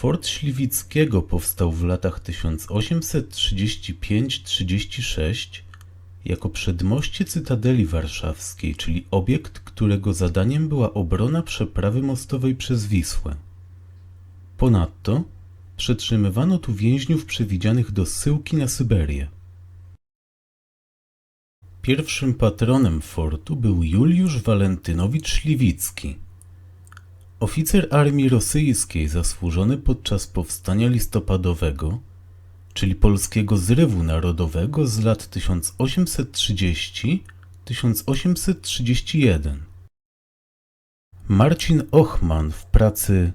Fort Śliwickiego powstał w latach 1835-36 jako przedmoście Cytadeli Warszawskiej, czyli obiekt, którego zadaniem była obrona przeprawy mostowej przez Wisłę. Ponadto przetrzymywano tu więźniów przewidzianych do zsyłki na Syberię. Pierwszym patronem fortu był Juliusz Walentynowicz Śliwicki, oficer armii rosyjskiej zasłużony podczas powstania listopadowego, czyli polskiego zrywu narodowego z lat 1830-1831. Marcin Ochman w pracy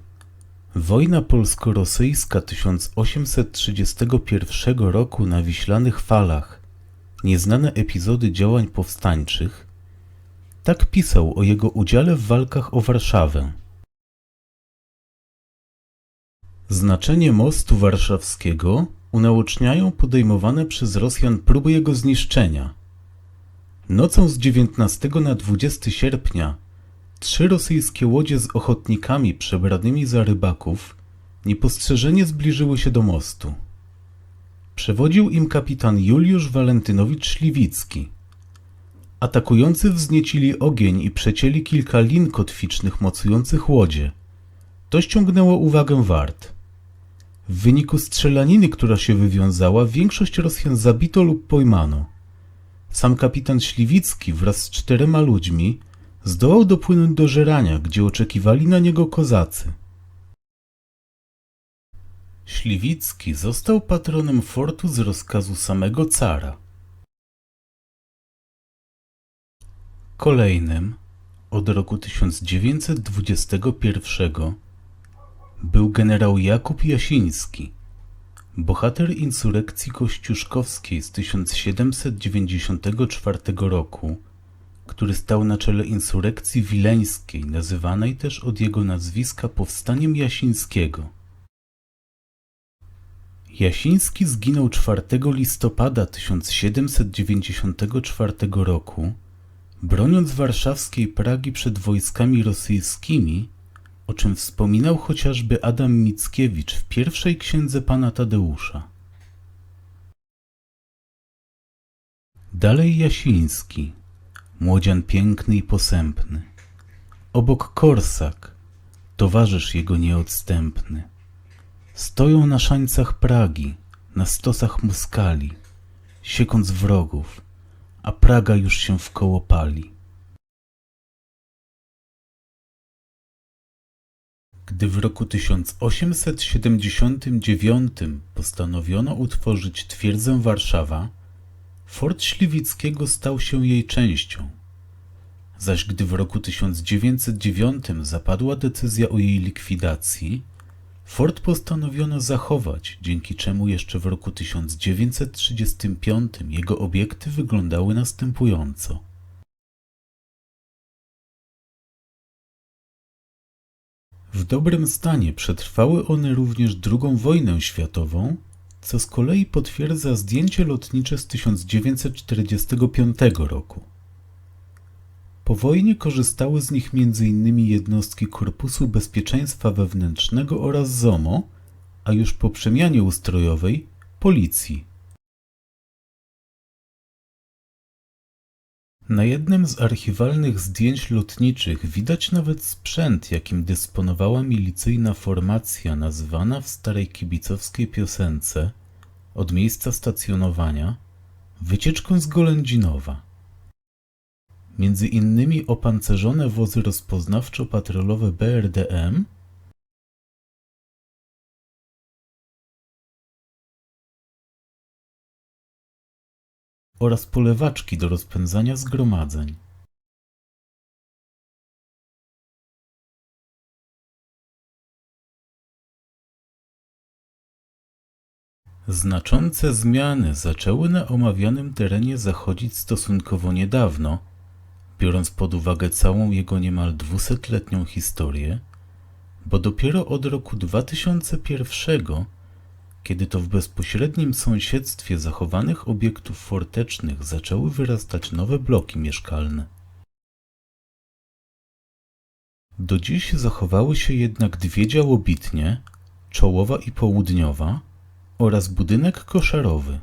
Wojna polsko-rosyjska 1831 roku na Wiślanych Falach Nieznane epizody działań powstańczych tak pisał o jego udziale w walkach o Warszawę. Znaczenie mostu warszawskiego unaoczniają podejmowane przez Rosjan próby jego zniszczenia. Nocą z 19 na 20 sierpnia trzy rosyjskie łodzie z ochotnikami przebranymi za rybaków niepostrzeżenie zbliżyły się do mostu. Przewodził im kapitan Juliusz Walentynowicz Śliwicki. Atakujący wzniecili ogień i przecięli kilka lin kotwicznych mocujących łodzie. To ściągnęło uwagę wart. W wyniku strzelaniny, która się wywiązała, większość Rosjan zabito lub pojmano. Sam kapitan Śliwicki wraz z czterema ludźmi zdołał dopłynąć do Żerania, gdzie oczekiwali na niego kozacy. Śliwicki został patronem fortu z rozkazu samego cara. Kolejnym, od roku 1921, był generał Jakub Jasiński, bohater insurekcji kościuszkowskiej z 1794 roku, który stał na czele insurekcji wileńskiej, nazywanej też od jego nazwiska Powstaniem Jasińskiego. Jasiński zginął 4 listopada 1794 roku, broniąc warszawskiej Pragi przed wojskami rosyjskimi, o czym wspominał chociażby Adam Mickiewicz w pierwszej księdze pana Tadeusza. Dalej Jasiński, młodzian piękny i posępny. Obok Korsak, towarzysz jego nieodstępny. Stoją na szańcach Pragi, na stosach muskali, siekąc wrogów, a Praga już się wkoło pali. Gdy w roku 1879 postanowiono utworzyć twierdzę Warszawa, Fort Śliwickiego stał się jej częścią. Zaś gdy w roku 1909 zapadła decyzja o jej likwidacji, Fort postanowiono zachować, dzięki czemu jeszcze w roku 1935 jego obiekty wyglądały następująco. W dobrym stanie przetrwały one również II wojnę światową, co z kolei potwierdza zdjęcie lotnicze z 1945 roku. Po wojnie korzystały z nich m.in. jednostki Korpusu Bezpieczeństwa Wewnętrznego oraz ZOMO, a już po przemianie ustrojowej Policji. Na jednym z archiwalnych zdjęć lotniczych widać nawet sprzęt, jakim dysponowała milicyjna formacja nazwana w starej kibicowskiej piosence od miejsca stacjonowania wycieczką z Golędzinowa. Między innymi opancerzone wozy rozpoznawczo-patrolowe BRDM oraz polewaczki do rozpędzania zgromadzeń. Znaczące zmiany zaczęły na omawianym terenie zachodzić stosunkowo niedawno, biorąc pod uwagę całą jego niemal dwusetletnią historię, bo dopiero od roku 2001 kiedy to w bezpośrednim sąsiedztwie zachowanych obiektów fortecznych zaczęły wyrastać nowe bloki mieszkalne. Do dziś zachowały się jednak dwie działobitnie Czołowa i Południowa oraz budynek koszarowy.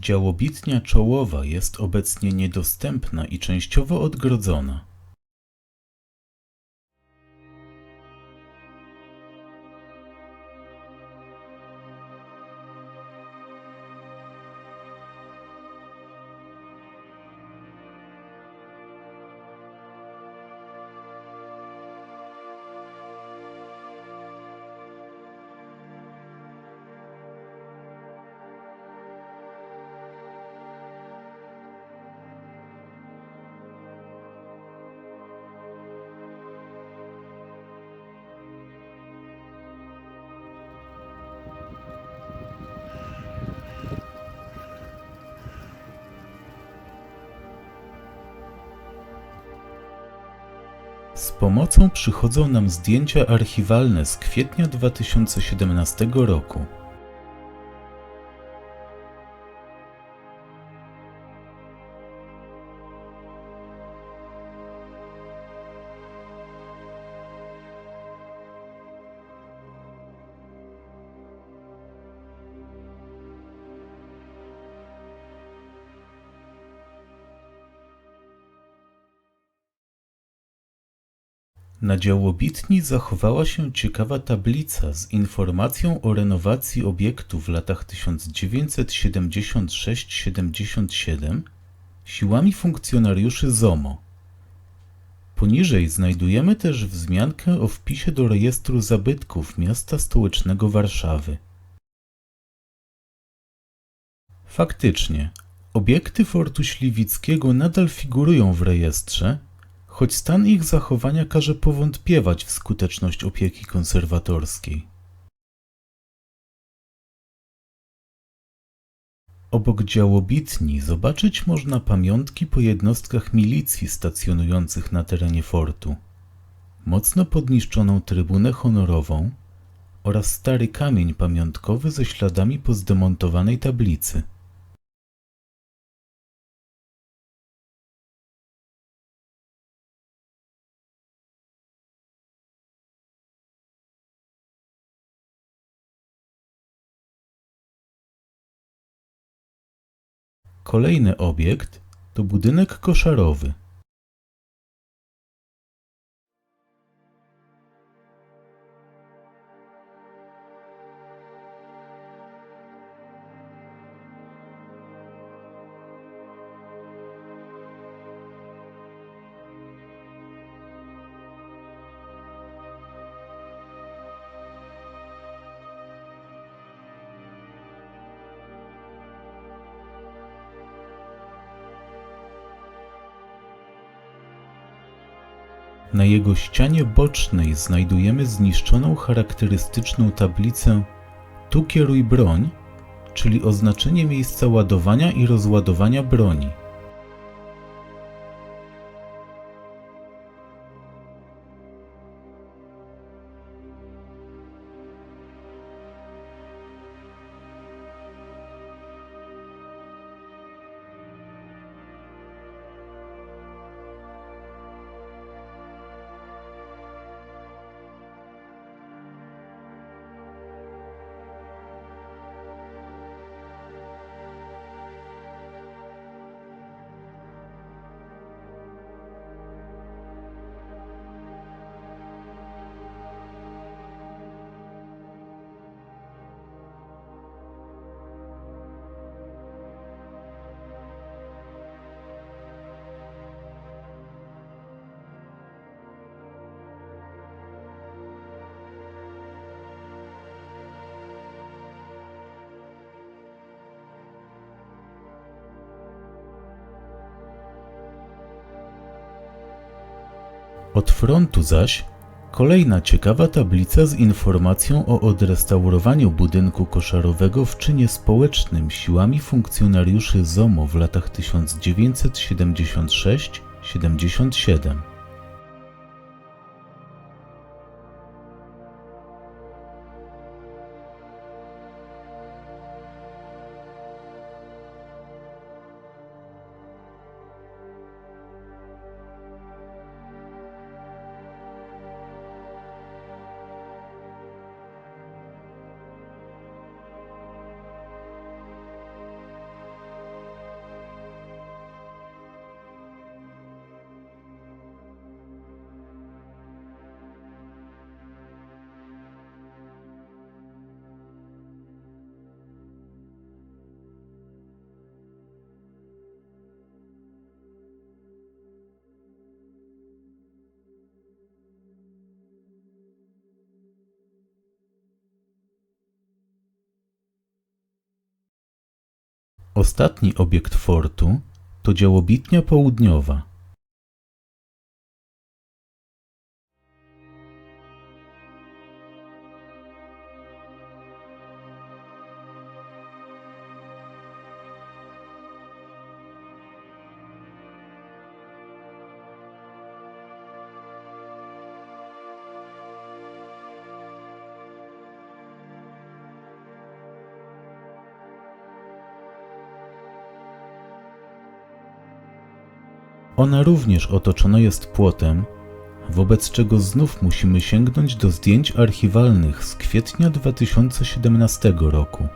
Działobitnia czołowa jest obecnie niedostępna i częściowo odgrodzona. Z pomocą przychodzą nam zdjęcia archiwalne z kwietnia 2017 roku. Na działobitni zachowała się ciekawa tablica z informacją o renowacji obiektu w latach 1976-77 siłami funkcjonariuszy ZOMO. Poniżej znajdujemy też wzmiankę o wpisie do rejestru zabytków miasta stołecznego Warszawy. Faktycznie, obiekty Fortu Śliwickiego nadal figurują w rejestrze, choć stan ich zachowania każe powątpiewać w skuteczność opieki konserwatorskiej. Obok działobitni zobaczyć można pamiątki po jednostkach milicji stacjonujących na terenie fortu, mocno podniszczoną trybunę honorową oraz stary kamień pamiątkowy ze śladami po zdemontowanej tablicy. Kolejny obiekt to budynek koszarowy. Na jego ścianie bocznej znajdujemy zniszczoną charakterystyczną tablicę Tu kieruj broń, czyli oznaczenie miejsca ładowania i rozładowania broni. Od frontu zaś kolejna ciekawa tablica z informacją o odrestaurowaniu budynku koszarowego w czynie społecznym siłami funkcjonariuszy ZOMO w latach 1976-77. Ostatni obiekt fortu to działobitnia południowa. Ona również otoczona jest płotem, wobec czego znów musimy sięgnąć do zdjęć archiwalnych z kwietnia 2017 roku.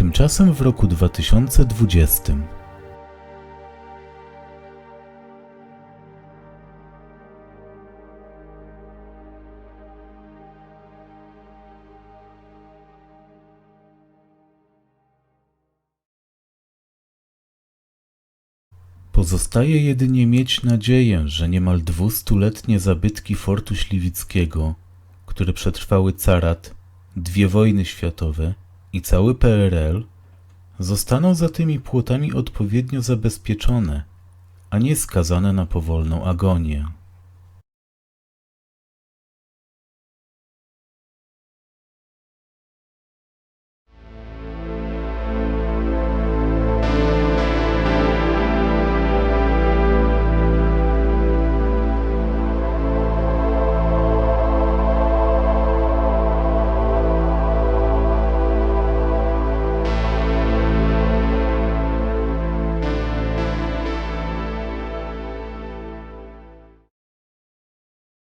Tymczasem w roku 2020 Pozostaje jedynie mieć nadzieję, że niemal dwustuletnie zabytki Fortu Śliwickiego, które przetrwały carat, dwie wojny światowe i cały PRL, zostaną za tymi płotami odpowiednio zabezpieczone, a nie skazane na powolną agonię.